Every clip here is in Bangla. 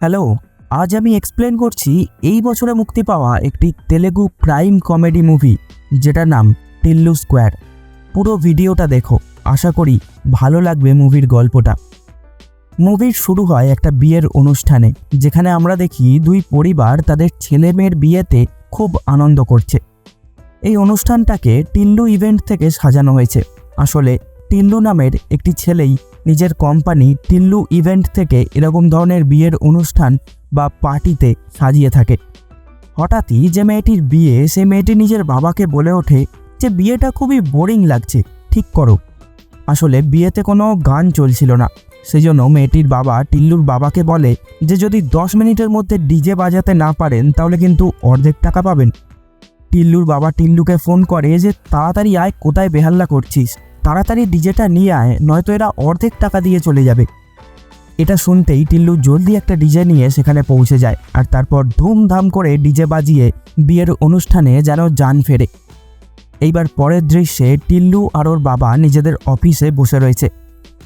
হ্যালো, আজ আমি এক্সপ্লেন করছি এই বছরে মুক্তি পাওয়া একটি তেলেগু ক্রাইম কমেডি মুভি যেটার নাম টিল্লু স্কোয়ার। পুরো ভিডিওটা দেখো, আশা করি ভালো লাগবে মুভির গল্পটা। মুভির শুরু হয় একটা বিয়ের অনুষ্ঠানে, যেখানে আমরা দেখি দুই পরিবার তাদের ছেলে মেয়ের বিয়েতে খুব আনন্দ করছে। এই অনুষ্ঠানটাকে টিল্লু ইভেন্ট থেকে সাজানো হয়েছে। আসলে টিল্লু নামের একটি ছেলেই নিজের কোম্পানি টিল্লু ইভেন্ট থেকে এরকম ধরনের বিয়ের অনুষ্ঠান বা পার্টিতে সাজিয়ে থাকে। হঠাৎই যে মেয়েটির বিয়ে সে মেয়েটি নিজের বাবাকে বলে ওঠে যে বিয়েটা খুবই বোরিং লাগছে, ঠিক করো। আসলে বিয়েতে কোনো গান চলছিল না সেই জন্য মেয়েটির বাবা টিল্লুর বাবাকে বলে যে যদি দশ মিনিটের মধ্যে ডিজে বাজাতে না পারেন, তাহলে কিন্তু অর্ধেক টাকা পাবেন। টিল্লুর বাবা টিল্লুকে ফোন করে যে তাড়াতাড়ি আয়, কোথায় বেহাল্লা করছিস? তাড়াতাড়ি ডিজেটা নিয়ে আয়, নয়তো এরা অর্ধেক টাকা দিয়ে চলে যাবে। এটা শুনতেই টিল্লু জলদি একটা ডিজে নিয়ে সেখানে পৌঁছে যায় আর তারপর ধুমধাম করে ডিজে বাজিয়ে বিয়ের অনুষ্ঠানে যেন যান ফেরে। এইবার পরের দৃশ্যে টিল্লু আর ওর বাবা নিজেদের অফিসে বসে রয়েছে।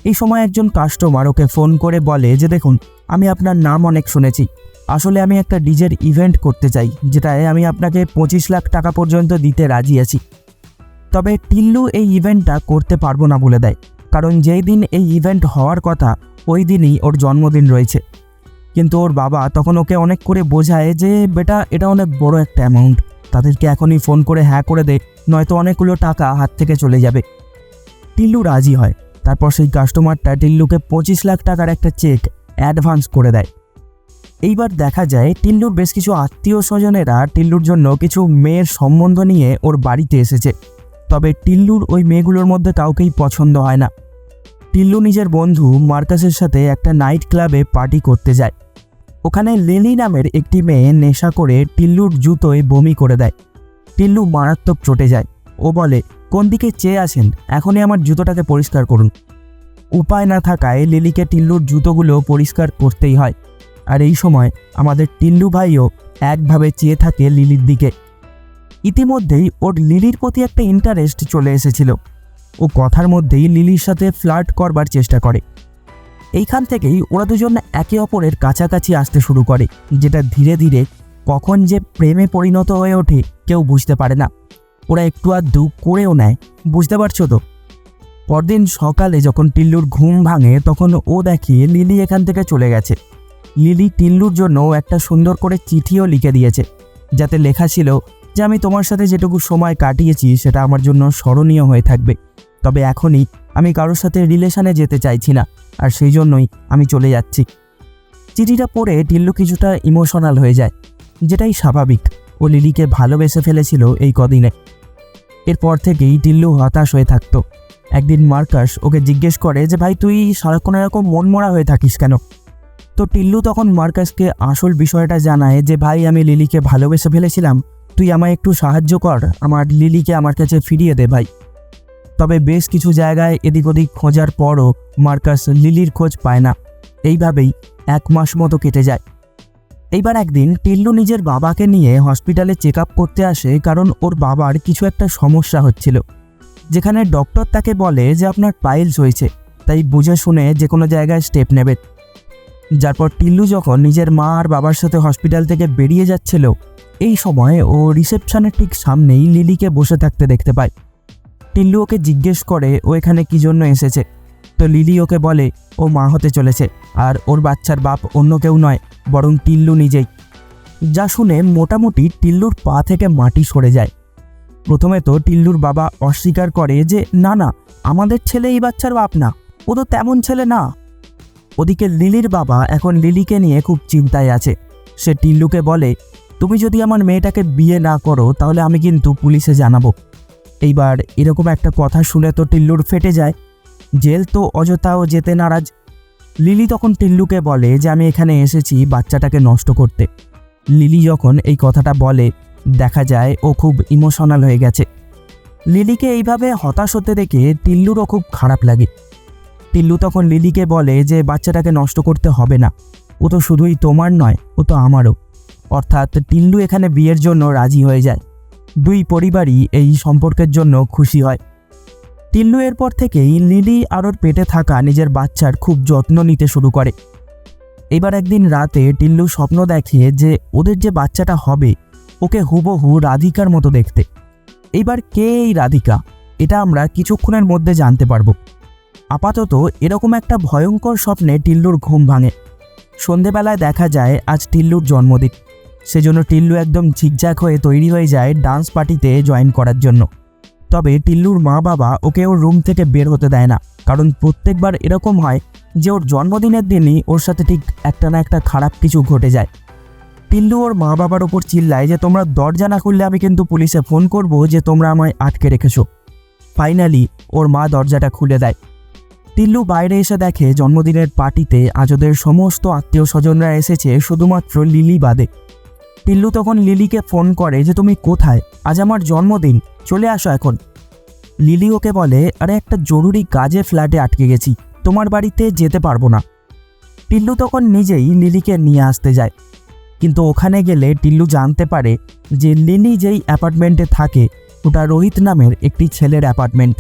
এই সময় একজন কাস্টমার ওকে ফোন করে বলে যে, দেখুন, আমি আপনার নাম অনেক শুনেছি। আসলে আমি একটা ডিজের ইভেন্ট করতে চাই, যেটায় আমি আপনাকে পঁচিশ লাখ টাকা পর্যন্ত দিতে রাজি আছি। তবে টিল্লু এই ইভেন্টটা করতে পারব না বলে দেয়। কারণ যেই দিন এই ইভেন্ট হওয়ার কথা, ওই দিনই ওর জন্মদিন রয়েছে। কিন্তু ওর বাবা তখন ওকে অনেক করে বোঝায় যে, বেটা, এটা অনেক বড় একটা অ্যামাউন্ট তাদেরকে এখনই ফোন করে হ্যাঁ করে দে, নয়তো অনেকগুলো টাকা হাত থেকে চলে যাবে। টিল্লু রাজি হয়। তারপর সেই কাস্টমারটা টিল্লুকে পঁচিশ লাখ টাকার একটা চেক অ্যাডভান্স করে দেয়। এইবার দেখা যায়, টিল্লুর বেশ কিছু আত্মীয় স্বজনেরা টিল্লুর জন্য কিছু মেয়ের সম্বন্ধ নিয়ে ওর বাড়িতে এসেছে। তবে টিল্লুর ওই মেয়েগুলোর মধ্যে কাউকেই পছন্দ হয় না। টিল্লু নিজের বন্ধু মার্কাসের সাথে একটা নাইট ক্লাবে পার্টি করতে যায়। ওখানে লিলি নামের একটি মেয়ে নেশা করে টিল্লুর জুতোয় বমি করে দেয়। টিল্লু মারাত্মক চটে যায়। ও বলে, কোন দিকে চেয়ে আছেন? এখনই আমার জুতোটাকে পরিষ্কার করুন। উপায় না থাকায় লিলিকে টিল্লুর জুতোগুলো পরিষ্কার করতেই হয়। আর এই সময় আমাদের টিল্লু ভাইও একভাবে চেয়ে থাকে লিলির দিকে। ইতিমধ্যেই ওর লিলির প্রতি একটা ইন্টারেস্ট চলে এসেছিল। ও কথার মধ্যেই লিলির সাথে ফ্লার্ট করবার চেষ্টা করে। এইখান থেকেই ওরা দুজন একে অপরের কাছাকাছি আসতে শুরু করে, যেটা ধীরে ধীরে কখন যে প্রেমে পরিণত হয়ে ওঠে কেউ বুঝতে পারে না। ওরা একটু আধটু করেও নেয়, বুঝতে পারছ তো? পরদিন সকালে যখন টিল্লুর ঘুম ভাঙে, তখন ও দেখে লিলি এখান থেকে চলে গেছে। লিলি টিল্লুর জন্য একটা সুন্দর করে চিঠিও লিখে দিয়েছে, যাতে লেখা ছিল যে আমি তোমার সাথে যেটুকু সময় কাটিয়েছি সেটা আমার জন্য স্মরণীয় হয়ে থাকবে। তবে এখনই আমি কারোর সাথে রিলেশনে যেতে চাইছি না, আর সেই জন্যই আমি চলে যাচ্ছি। চিঠিটা পড়ে টিল্লু কিছুটা ইমোশনাল হয়ে যায়, যেটাই স্বাভাবিক। ও লিলিকে ভালোবেসে ফেলেছিল এই কদিনে। এরপর থেকেই টিল্লু হতাশ হয়ে থাকতো। একদিন মার্কাস ওকে জিজ্ঞেস করে যে, ভাই, তুই সারাক্ষণ এরকম মনমরা হয়ে থাকিস কেন? তো টিল্লু তখন মার্কাসকে আসল বিষয়টা জানায় যে, ভাই, আমি লিলিকে ভালোবেসে ফেলেছিলাম তুই আমায় একটু সাহায্য কর, আমার লিলিকে আমার কাছে ফিরিয়ে দে ভাই। তবে বেশ কিছু জায়গায় এদিক ওদিক খোঁজার পরও মার্কাস লিলির খোঁজ পায় না। এইভাবেই এক মাস মতো কেটে যায়। এইবার একদিন টিল্লু নিজের বাবাকে নিয়ে হসপিটালে চেক করতে আসে কারণ ওর বাবার কিছু একটা সমস্যা হচ্ছিল। যেখানে ডক্টর তাকে বলে যে আপনার পাইলস হয়েছে, তাই বুঝে শুনে যে কোনো জায়গায় স্টেপ নেবে। যারপর টিল্লু যখন নিজের মা আর বাবার সাথে হসপিটাল থেকে বেরিয়ে যাচ্ছিল এই সময় ও রিসেপশনের ঠিক সামনেই লিলিকে বসে থাকতে দেখতে পায়। টিল্লু ওকে জিজ্ঞেস করে, ও এখানে কি জন্য এসেছে? তো লিলি ওকে বলে, ও মা হতে চলেছে, আর ওর বাচ্চার বাপ অন্য কেউ নয়, বরং টিল্লু নিজেই। যা শুনে মোটামুটি টিল্লুর পা থেকে মাটি সরে যায়। প্রথমে তো টিল্লুর বাবা অস্বীকার করে যে, না না, আমাদের ছেলে এই বাচ্চার বাপ না, ও তো তেমন ছেলে না। ওদিকে লিলির বাবা এখন লিলিকে নিয়ে খুব চিন্তায় আছে। সে টিল্লুকে বলে তুমি যদি আমার মেয়েটাকে বিয়ে না করো, তাহলে আমি কিন্তু পুলিশে জানাব। এইবার এরকম একটা কথা শুনে তো টিল্লুর ফেটে যায়। জেল তো অযথাও যেতে নারাজ। লিলি তখন টিল্লুকে বলে যে আমি এখানে এসেছি বাচ্চাটাকে নষ্ট করতে। লিলি যখন এই কথাটা বলে, দেখা যায় ও খুব ইমোশনাল হয়ে গেছে। লিলিকে এইভাবে হতাশ হতে দেখে টিল্লুরও খুব খারাপ লাগে। টিল্লু তখন লিলিকে বলে যে বাচ্চাটাকে নষ্ট করতে হবে না। ও তো শুধুই তোমার নয়, ও তো আমারও। অর্থাৎ টিল্লু এখানে বিয়ের জন্য রাজি হয়ে যায়। দুই পরিবারই এই সম্পর্কের জন্য খুশি হয়। টিল্লু এরপর থেকেই লিলি আর ওর পেটে থাকা নিজের বাচ্চার খুব যত্ন নিতে শুরু করে। এবার একদিন রাতে টিল্লু স্বপ্ন দেখে যে ওদের যে বাচ্চাটা হবে, ওকে হুবহু রাধিকার মতো দেখতে। এইবার কে এই রাধিকা, এটা আমরা কিছুক্ষণের মধ্যে জানতে পারব। আপাতত এরকম একটা ভয়ঙ্কর স্বপ্নে টিল্লুর ঘুম ভাঙে। সন্ধেবেলায় দেখা যায় আজ টিল্লুর জন্মদিন। সেজন্য টিল্লু একদম ঝিকঝাক হয়ে তৈরি হয়ে যায় ডান্স পার্টিতে জয়েন করার জন্য। তবে টিল্লুর মা বাবা ওকে ওর রুম থেকে বের হতে দেয় না, কারণ প্রত্যেকবার এরকম হয় যে ওর জন্মদিনের দিনই ওর সাথে ঠিক একটা না একটা খারাপ কিছু ঘটে যায়। টিল্লু ওর মা বাবার ওপর চিল্লায় যে, তোমরা দরজা না খুললে আমি কিন্তু পুলিশে ফোন করব যে, তোমরা আমায় আটকে রেখেছো। ফাইনালি ওর মা দরজাটা খুলে দেয়। টিল্লু বাইরে এসে দেখে জন্মদিনের পার্টিতে আজদের সমস্ত আত্মীয় স্বজনরা এসেছে শুধুমাত্র লিলি বাদে। টিল্লু তখন লিলিকে ফোন করে যে তুমি কোথায়? আজ আমার জন্মদিন। চলে আসো এখন। লিলি ওকে বলে, আরে, একটা জরুরি কাজে ফ্ল্যাটে আটকে গেছি। তোমার বাড়িতে যেতে পারব না। টিল্লু তখন নিজেই লিলিকে নিয়ে আসতে যায়। কিন্তু ওখানে গেলে টিল্লু জানতে পারে যে লিলি যেই অ্যাপার্টমেন্টে থাকে, ওটা রোহিত নামের একটি ছেলের অ্যাপার্টমেন্ট।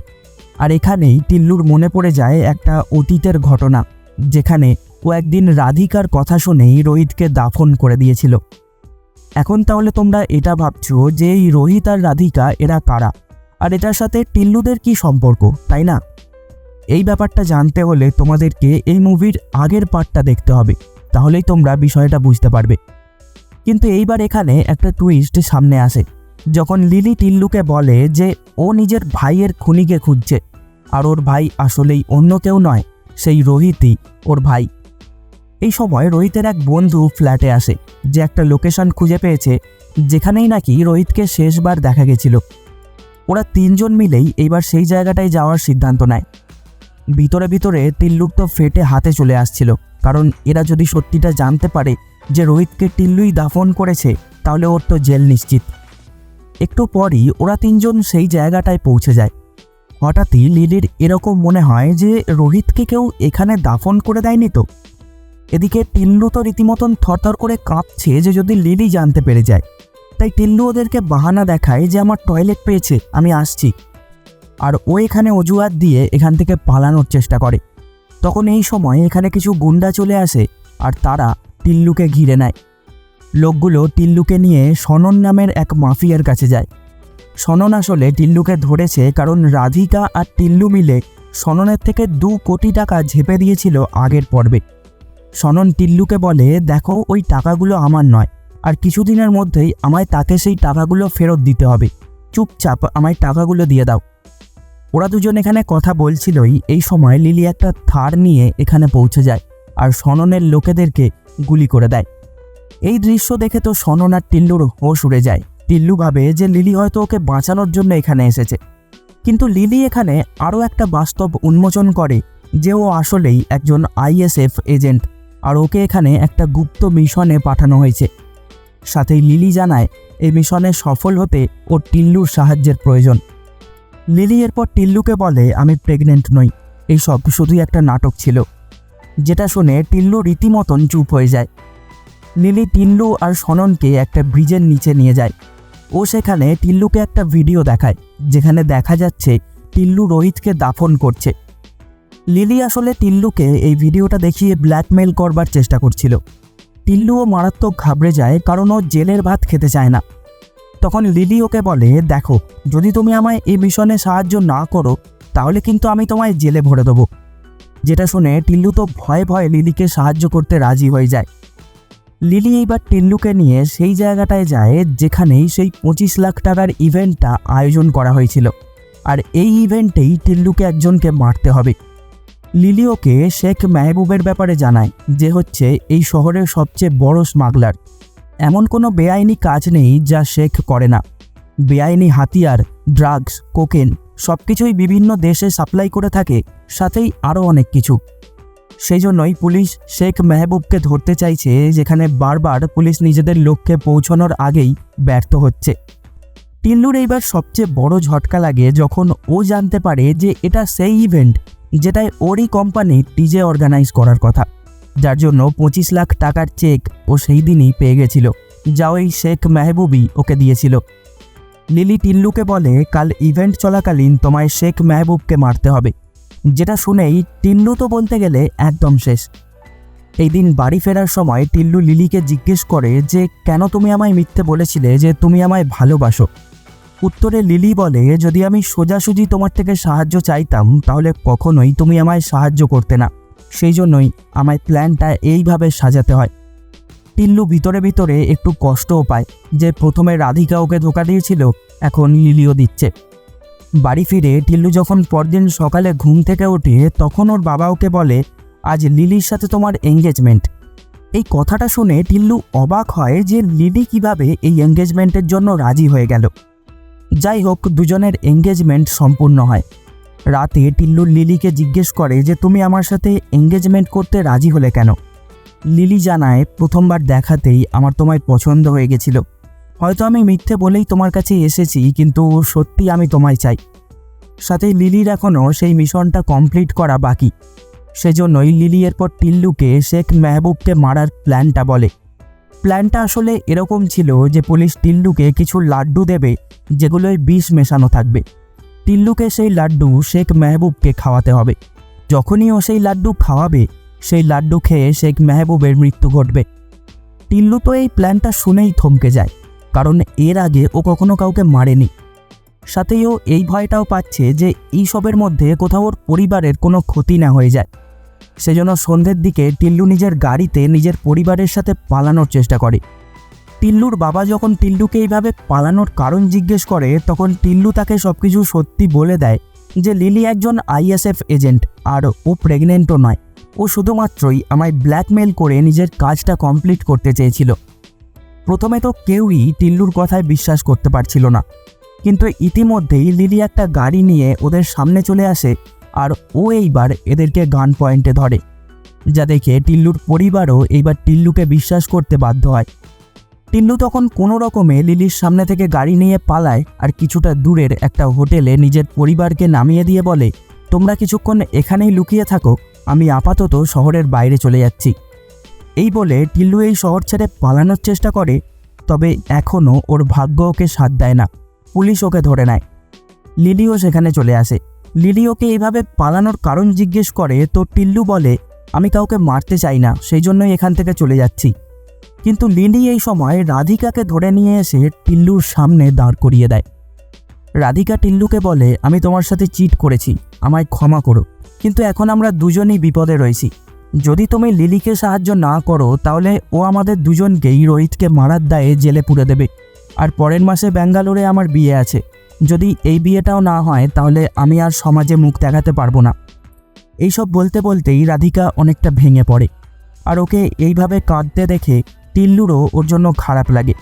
আর এখানেই টিল্লুর মনে পড়ে যায় একটা অতীতের ঘটনা, যেখানে ও একদিন রাধিকার কথা শুনেই রোহিতকে দাফন করে দিয়েছিল। এখন তাহলে তোমরা এটা ভাবছ যে এই রোহিত আর রাধিকা এরা কারা? আর এটার সাথে টিল্লুদের কি সম্পর্ক, তাই না? এই ব্যাপারটা জানতে হলে তোমাদেরকে এই মুভির আগের পার্টটা দেখতে হবে, তাহলেই তোমরা বিষয়টা বুঝতে পারবে। কিন্তু এইবার এখানে একটা টুইস্ট সামনে আসে, যখন লিলি টিল্লুকে বলে যে ও নিজের ভাইয়ের খুনিকে খুঁজছে, আর ওর ভাই আসলেই অন্য কেউ নয়, সেই রোহিতই ওর ভাই। এই সময় রোহিতের এক বন্ধু ফ্ল্যাটে আসে, যে একটা লোকেশন খুঁজে পেয়েছে, যেখানেই নাকি রোহিতকে শেষবার দেখা গেছিল। ওরা তিনজন মিলেই এইবার সেই জায়গাটায় যাওয়ার সিদ্ধান্ত নেয়। ভিতরে ভিতরে টিল্লুর তো ফেটে হাতে চলে আসছিল, কারণ এরা যদি সত্যিটা জানতে পারে যে রোহিতকে টিল্লুই দাফন করেছে, তাহলে ওর তো জেল নিশ্চিত। একটু পরই ওরা তিনজন সেই জায়গাটায় পৌঁছে যায়। হঠাৎই লিলির এরকম মনে হয় যে রোহিতকে কেউ এখানে দাফন করে দেয়নি তো। এদিকে টিল্লু তো রীতিমতন থরথর করে কাঁপছে যে যদি লিলি জানতে পেরে যায়। তাই টিল্লু ওদেরকে বাহানা দেখায় যে আমার টয়লেট পেয়েছে, আমি আসছি। আর ও এখানে অজুহাত দিয়ে এখান থেকে পালানোর চেষ্টা করে। তখন এই সময় এখানে কিছু গুন্ডা চলে আসে আর তারা টিল্লুকে ঘিরে নেয়। লোকগুলো টিল্লুকে নিয়ে সনন নামের এক মাফিয়ার কাছে যায়। সনন আসলে টিল্লুকে ধরেছে কারণ রাধিকা আর টিল্লু মিলে সননের থেকে দু কোটি টাকা ঝেপে দিয়েছিল আগের পর্বে। সনন টিল্লুকে বলে, দেখো, ওই টাকাগুলো আমার নয়। আর কিছুদিনের মধ্যেই আমায় তাকে সেই টাকাগুলো ফেরত দিতে হবে। চুপচাপ আমায় টাকাগুলো দিয়ে দাও। ওরা দুজন এখানে কথা বলছিলই। এই সময় লিলি একটা থার নিয়ে এখানে পৌঁছে যায় আর সননের লোকেদেরকে গুলি করে দেয়। এই দৃশ্য দেখে তো সনন আর টিল্লুর হোশ উড়ে যায়। টিল্লু ভাবে যে লিলি হয়তো ওকে বাঁচানোর জন্য এখানে এসেছে। কিন্তু লিলি এখানে আরও একটা বাস্তব উন্মোচন করে যে ও আসলেই একজন আইএসএফ এজেন্ট। আর ওকে এখানে একটা গুপ্ত মিশনে পাঠানো হয়েছে। সাথেই লিলি জানায়, এই মিশনে সফল হতে ও টিল্লুর সাহায্যের প্রয়োজন। লিলি এরপর টিল্লুকে বলে, আমি প্রেগনেন্ট নই। এইসব শুধুই একটা নাটক ছিল, যেটা শুনে টিল্লু রীতিমতন চুপ হয়ে যায়। লিলি টিল্লু আর সননকে একটা ব্রিজের নিচে নিয়ে যায়। ও সেখানে টিল্লুকে একটা ভিডিও দেখায়, যেখানে দেখা যাচ্ছে টিল্লু রোহিতকে দাফন করছে। লিলি আসলে টিল্লুকে এই ভিডিওটা দেখিয়ে ব্ল্যাকমেল করবার চেষ্টা করছিল। টিল্লুও মারাত্মক ঘাবড়ে যায়, কারণ ও জেলের ভাত খেতে চায় না। তখন লিলি ওকে বলে, দেখো, যদি তুমি আমায় এই মিশনে সাহায্য না করো, তাহলে কিন্তু আমি তোমায় জেলে ভরে দেবো। যেটা শুনে টিল্লু তো ভয়ে ভয়ে লিলিকে সাহায্য করতে রাজি হয়ে যায়। লিলি এইবার টিল্লুকে নিয়ে সেই জায়গাটায় যায়, যেখানেই সেই পঁচিশ লাখ টাকার ইভেন্টটা আয়োজন করা হয়েছিল। আর এই ইভেন্টেই টিল্লুকে একজনকে মারতে হবে। লিলি ওকে শেখ মেহবুবের ব্যাপারে জানায় যে হচ্ছে, এই শহরের সবচেয়ে বড় স্মাগলার। এমন কোনো বেআইনি কাজ নেই যা শেখ করে না। বেআইনি হাতিয়ার, ড্রাগস, কোকেন সব কিছুই বিভিন্ন দেশে সাপ্লাই করে থাকে, সাথেই আরও অনেক কিছু। সেই জন্যই পুলিশ শেখ মেহবুবকে ধরতে চাইছে, যেখানে বারবার পুলিশ নিজেদের লক্ষ্যে পৌঁছানোর আগেই ব্যর্থ হচ্ছে। টিল্লুর এইবার সবচেয়ে বড় ঝটকা লাগে যখন ও জানতে পারে যে এটা সেই ইভেন্ট যেটায় ওরই কোম্পানি টিজে অর্গানাইজ করার কথা। যার জন্য পঁচিশ লাখ টাকার চেক ও সেই দিনই পেয়ে গেছিল, যা ওই শেখ মেহবুবই ওকে দিয়েছিল। লিলি টিল্লুকে বলে, কাল ইভেন্ট চলাকালীন তোমায় শেখ মেহবুবকে মারতে হবে। যেটা শুনেই টিল্লু তো বলতে গেলে একদম শেষ। এই দিন বাড়ি ফেরার সময় টিল্লু লিলিকে জিজ্ঞেস করে যে, কেন তুমি আমায় মিথ্যে বলেছিলে যে তুমি আমায় ভালোবাসো? উত্তরে লিলি বলে, যদি আমি সোজাসুজি তোমার থেকে সাহায্য চাইতাম, তাহলে কখনোই তুমি আমায় সাহায্য করতে না। সেই জন্যই আমায় প্ল্যানটা এইভাবে সাজাতে হয়। টিল্লু ভিতরে ভিতরে একটু কষ্টও পায় যে প্রথমে রাধিকা ওকে ধোকা দিয়েছিল, এখন লিলিও দিচ্ছে। বাড়ি ফিরে টিল্লু যখন পরদিন সকালে ঘুম থেকে ওঠে, তখন ওর বাবা ওকে বলে, আজ লিলির সাথে তোমার এঙ্গেজমেন্ট এই কথাটা শুনে টিল্লু অবাক হয় যে লিলি কীভাবে এই এঙ্গেজমেন্টের জন্য রাজি হয়ে গেল। যাই হোক দুজনের এঙ্গেজমেন্ট সম্পূর্ণ হয়। রাতে টিল্লু লিলিকে জিজ্ঞেস করে যে, তুমি আমার সাথে এঙ্গেজমেন্ট করতে রাজি হলে কেন? লিলি জানায়, প্রথমবার দেখাতেই আমার তোমায় পছন্দ হয়ে গেছিল। হয়তো আমি মিথ্যে বলেই তোমার কাছে এসেছি, কিন্তু সত্যি আমি তোমায় চাই। সাথে লিলির এখনও সেই মিশনটা কমপ্লিট করা বাকি। সেজন্যই লিলি এরপর টিল্লুকে শেখ মেহবুবকে মারার প্ল্যানটা বলে। প্ল্যানটা আসলে এরকম ছিল যে পুলিশ টিল্লুকে কিছু লাড্ডু দেবে, যেগুলোয় বিষ মেশানো থাকবে। টিল্লুকে সেই লাড্ডু শেখ মেহবুবকে খাওয়াতে হবে। যখনই ও সেই লাড্ডু খাওয়াবে, সেই লাড্ডু খেয়ে শেখ মেহবুবের মৃত্যু ঘটবে। টিল্লু তো এই প্ল্যানটা শুনেই থমকে যায়, কারণ এর আগে ও কখনো কাউকে মারেনি। সাথেই ও এই ভয়টাও পাচ্ছে যে এই সবের মধ্যে কোথাও ওর পরিবারের কোনো ক্ষতি না হয়ে যায়। সেজন্য সন্ধ্যের দিকে টিল্লু নিজের গাড়িতে নিজের পরিবারের সাথে পালানোর চেষ্টা করে। টিল্লুর বাবা যখন টিল্লুকে এইভাবে পালানোর কারণ জিজ্ঞেস করে, তখন টিল্লু তাকে সব কিছু সত্যি বলে দেয় যে, লিলি একজন আইএসএফ এজেন্ট, আর ও প্রেগনেন্টও নয়। ও শুধুমাত্রই আমায় ব্ল্যাকমেল করে নিজের কাজটা কমপ্লিট করতে চেয়েছিল। প্রথমে তো কেউই টিল্লুর কথায় বিশ্বাস করতে পারছিল না। কিন্তু ইতিমধ্যেই লিলি একটা গাড়ি নিয়ে ওদের সামনে চলে আসে আর ও এইবার এদেরকে গান পয়েন্টে ধরে যা দেখে টিল্লুর পরিবারও এইবার টিল্লুকে বিশ্বাস করতে বাধ্য হয়। টিল্লু তখন কোনো রকমে লিলির সামনে থেকে গাড়ি নিয়ে পালায় আর কিছুটা দূরের একটা হোটেলে নিজের পরিবারকে নামিয়ে দিয়ে বলে, তোমরা কিছুক্ষণ এখানেই লুকিয়ে থাকো, আমি আপাতত শহরের বাইরে চলে যাচ্ছি। এই বলে টিল্লু এই শহর ছেড়ে পালানোর চেষ্টা করে, তবে এখনও ওর ভাগ্য ওকে সাথ দেয় না। পুলিশ ওকে ধরে নেয়। লিলিও সেখানে চলে আসে। লিলি ওকে এইভাবে পালানোর কারণ জিজ্ঞেস করে, তো টিল্লু বলে, আমি কাউকে মারতে চাই না, সেই জন্যই এখান থেকে চলে যাচ্ছি। কিন্তু লিলি এই সময় রাধিকাকে ধরে নিয়ে এসে টিল্লুর সামনে দাঁড় করিয়ে দেয়। রাধিকা টিল্লুকে বলে, আমি তোমার সাথে চিট করেছি, আমায় ক্ষমা করো, কিন্তু এখন আমরা দুজনই বিপদে রয়েছি। যদি তুমি লিলিকে সাহায্য না করো, তাহলে ও আমাদের দুজনকেই রোহিতকে মারার দায়ে জেলে পুরে দেবে। আর পরের মাসে ব্যাঙ্গালোরে আমার বিয়ে আছে। যদি এই বিয়েটাও না হয়, তাহলে আমি আর সমাজে মুখ দেখাতে পারব না। এইসব বলতে বলতেই রাধিকা অনেকটা ভেঙে পড়ে। আর ওকে এইভাবে কাঁদতে দেখে টিল্লুরও ওর জন্য খারাপ লাগে।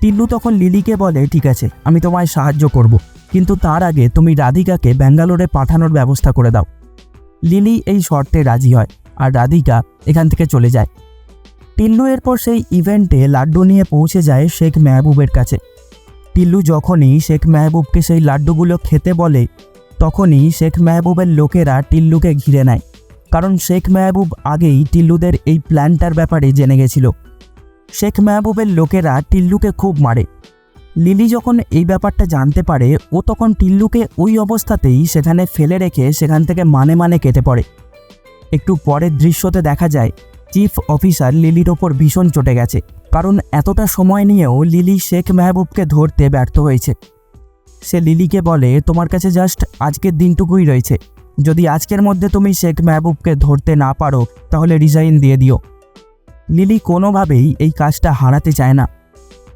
টিল্লু তখন লিলিকে বলে, ঠিক আছে, আমি তোমায় সাহায্য করব, কিন্তু তার আগে তুমি রাধিকাকে ব্যাঙ্গালোরে পাঠানোর ব্যবস্থা করে দাও। লিলি এই শর্তে রাজি হয়, আর রাধিকা এখান থেকে চলে যায়। টিল্লু এরপর সেই ইভেন্টে লাড্ডু নিয়ে পৌঁছে যায় শেখ মেহবুবের কাছে। টিল্লু যখনই শেখ মেহবুবকে সেই লাড্ডুগুলো খেতে বলে, তখনই শেখ মেহবুবের লোকেরা টিল্লুকে ঘিরে নেয়। কারণ শেখ মেহবুব আগেই টিল্লুদের এই প্ল্যানটার ব্যাপারে জেনে গেছিল। শেখ মেহবুবের লোকেরা টিল্লুকে খুব মারে। লিলি যখন এই ব্যাপারটা জানতে পারে, ও তখন টিল্লুকে ওই অবস্থাতেই সেখানে ফেলে রেখে সেখান থেকে মানে মানে কেটে পড়ে। একটু পরের দৃশ্যতে দেখা যায়, চিফ অফিসার লিলির ওপর ভীষণ চটে গেছে। কারণ এতটা সময় নিয়েও লিলি শেখ মেহবুবকে ধরতে ব্যর্থ হয়েছে। সে লিলিকে বলে, তোমার কাছে জাস্ট আজকের দিনটুকুই রয়েছে। যদি আজকের মধ্যে তুমি শেখ মেহবুবকে ধরতে না পারো, তাহলে রিজাইন দিয়ে দিও লিলি কোনোভাবেই এই কাজটা হারাতে চায় না।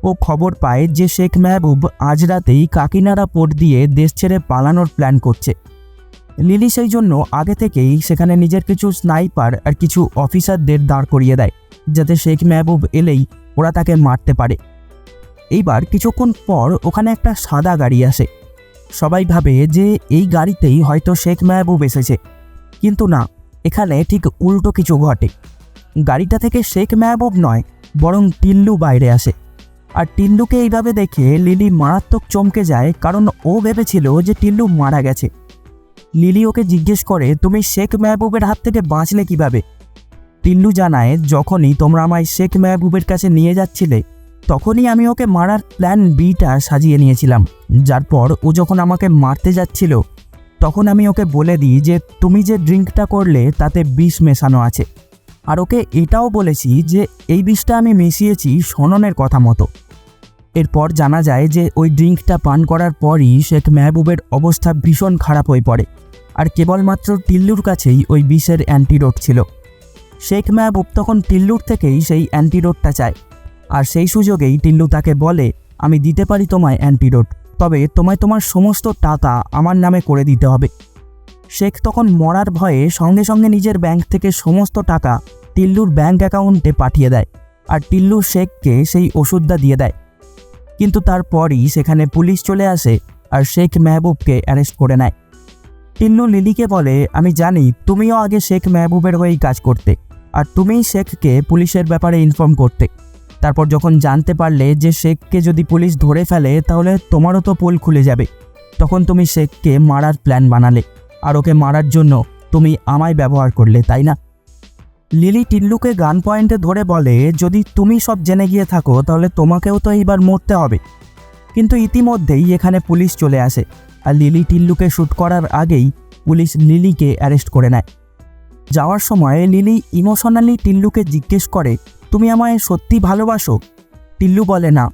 ও খবর পায় যে শেখ মেহবুব আজ রাতেই কাকিনাড়া পোর্ট দিয়ে দেশ ছেড়ে পালানোর প্ল্যান করছে। লিলি সেই জন্য আগে থেকেই সেখানে নিজের কিছু স্নাইপার আর কিছু অফিসারদের দাঁড় করিয়ে দেয়, যাতে শেখ মেহবুব এলেই ওরা তাকে মারতে পারে। এইবার কিছুক্ষণ পর ওখানে একটা সাদা গাড়ি আসে। সবাই ভাবে যে এই গাড়িতেই হয়তো শেখ মেহবুব এসেছে। কিন্তু না, এখানে ঠিক উল্টো কিছু ঘটে। গাড়িটা থেকে শেখ মেহবুব নয়, বরং টিল্লু বাইরে আসে। আর টিল্লুকে এইভাবে দেখে লিলি মারাত্মক চমকে যায়, কারণ ও ভেবেছিল যে টিল্লু মারা গেছে। লিলি ওকে জিজ্ঞেস করে, তুমি শেখ মেহবুবের হাত থেকে বাঁচলে কীভাবে? টিল্লু জানায়, যখনই তোমরা আমায় শেখ মেহবুবের কাছে নিয়ে যাচ্ছিলে, তখনই আমি ওকে মারার প্ল্যান বিটা সাজিয়ে নিয়েছিলাম। যার পর ও যখন আমাকে মারতে যাচ্ছিল, তখন আমি ওকে বলে দিই যে, তুমি যে ড্রিঙ্কটা করলে, তাতে বিষ মেশানো আছে। আর ওকে এটাও বলেছি যে, এই বিষটা আমি মিশিয়েছি সননের কথা মতো। এরপর জানা যায় যে, ওই ড্রিঙ্কটা পান করার পরই শেখ মেহবুবের অবস্থা ভীষণ খারাপ হয়ে পড়ে। আর কেবলমাত্র টিল্লুর কাছেই ওই বিষের অ্যান্টিডোট ছিল। শেখ মেহবুব তখন টিল্লুর থেকেই সেই অ্যান্টিডোটটা চায়। আর সেই সুযোগেই টিল্লু তাকে বলে, আমি দিতে পারি তোমায় অ্যান্টিডোট, তবে তোমায় তোমার সমস্ত টাকা আমার নামে করে দিতে হবে। শেখ তখন মরার ভয়ে সঙ্গে সঙ্গে নিজের ব্যাংক থেকে সমস্ত টাকা টিল্লুর ব্যাংক অ্যাকাউন্টে পাঠিয়ে দেয় আর টিল্লু শেখকে সেই ওষুধটা দিয়ে দেয়। কিন্তু তারপরই সেখানে পুলিশ চলে আসে আর শেখ মেহবুবকে অ্যারেস্ট করে নেয়। টিল্লু লিলিকে বলে, আমি জানি তুমিও আগে শেখ মেহবুবের হয়েই কাজ করতে। আর তুমিই শেখকে পুলিশের ব্যাপারে ইনফর্ম করতে। তারপর যখন জানতে পারলে যে শেখকে যদি পুলিশ ধরে ফেলে, তাহলে তোমারও তো পোল খুলে যাবে। তখন তুমি শেখকে মারার প্ল্যান বানালে। আর ওকে মারার জন্য তুমি আমায় ব্যবহার করলে, তাই না? লিলি টিল্লুকে গান পয়েন্টে ধরে বলে, যদি তুমি সব জেনে গিয়ে থাকো, তাহলে তোমাকেও তো এইবার মরতে হবে। কিন্তু ইতিমধ্যেই এখানে পুলিশ চলে আসে। আর লিলি টিল্লুকে শ্যুট করার আগেই পুলিশ লিলিকে অ্যারেস্ট করে নেয়। যাওয়ার সময় লিলি ইমোশনালি টিল্লুকে জিজ্ঞেস করে, তুমি আমায় সত্যি ভালোবাসো? টিল্লু বলে, না।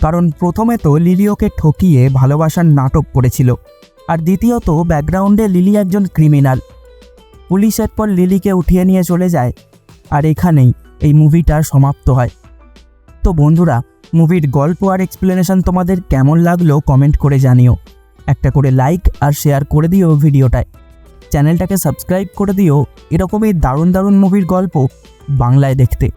কারণ প্রথমে তো লিলি ওকে ঠকিয়ে ভালোবাসার নাটক করেছিল, আর দ্বিতীয়ত ব্যাকগ্রাউন্ডে লিলি একজন ক্রিমিনাল। পুলিশ এরপর লিলিকে উঠিয়ে নিয়ে চলে যায়, আর এখানেই এই মুভিটা সমাপ্ত হয়। তো বন্ধুরা, মুভির গল্প আর এক্সপ্লেনেশন তোমাদের কেমন লাগল কমেন্ট করে জানিও। একটা করে লাইক আর শেয়ার করে দিও ভিডিওটায়। চ্যানেলটাকে সাবস্ক্রাইব করে দিও। এরকমই দারুণ দারুণ মুভির গল্প বাংলায় দেখতে।